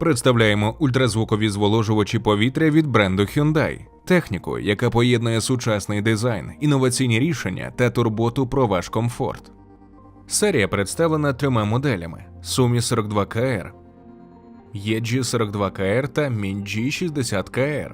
Представляємо ультразвукові зволожувачі повітря від бренду Hyundai. Техніку, яка поєднує сучасний дизайн, інноваційні рішення та турботу про ваш комфорт. Серія представлена трьома моделями: Sumi 42KR, Yeji 42KR та Minji 60KR.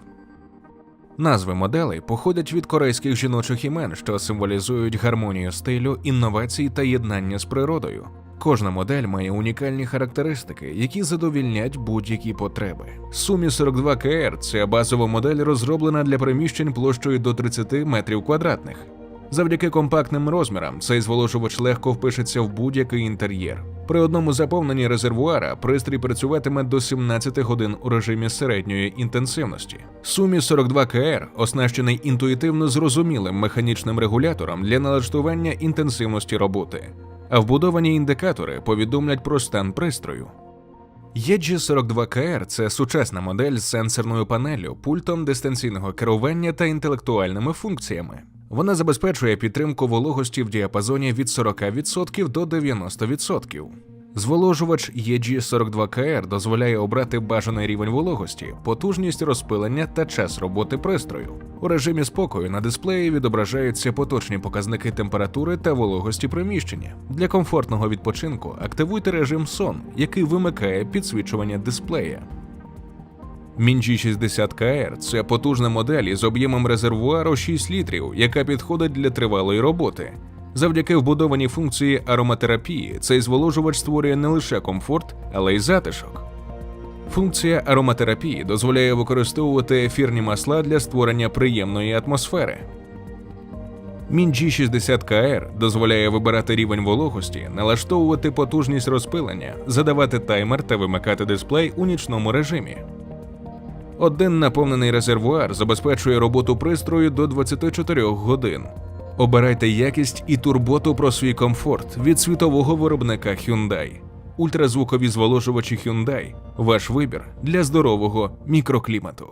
Назви моделей походять від корейських жіночих імен, що символізують гармонію стилю, інновацій та єднання з природою. Кожна модель має унікальні характеристики, які задовільнять будь-які потреби. Сумі 42 kr це базова модель, розроблена для приміщень площею до 30 метрів квадратних. Завдяки компактним розмірам цей зволожувач легко впишеться в будь-який інтер'єр. При одному заповненні резервуара пристрій працюватиме до 17 годин у режимі середньої інтенсивності. Сумі 42 kr оснащений інтуїтивно зрозумілим механічним регулятором для налаштування інтенсивності роботи, а вбудовані індикатори повідомлять про стан пристрою. EG42KR це сучасна модель з сенсорною панелю, пультом дистанційного керування та інтелектуальними функціями. Вона забезпечує підтримку вологості в діапазоні від 40% до 90%. Зволожувач Yeji 42 kr дозволяє обрати бажаний рівень вологості, потужність розпилення та час роботи пристрою. У режимі спокою на дисплеї відображаються поточні показники температури та вологості приміщення. Для комфортного відпочинку активуйте режим сон, який вимикає підсвічування дисплея. Мінджі 60 kr це потужна модель із об'ємом резервуару 6 літрів, яка підходить для тривалої роботи. Завдяки вбудованій функції ароматерапії цей зволожувач створює не лише комфорт, але й затишок. Функція ароматерапії дозволяє використовувати ефірні масла для створення приємної атмосфери. Мінджі 60 kr дозволяє вибирати рівень вологості, налаштовувати потужність розпилення, задавати таймер та вимикати дисплей у нічному режимі. Один наповнений резервуар забезпечує роботу пристрою до 24 годин. Обирайте якість і турботу про свій комфорт від світового виробника Hyundai. Ультразвукові зволожувачі Hyundai – ваш вибір для здорового мікроклімату.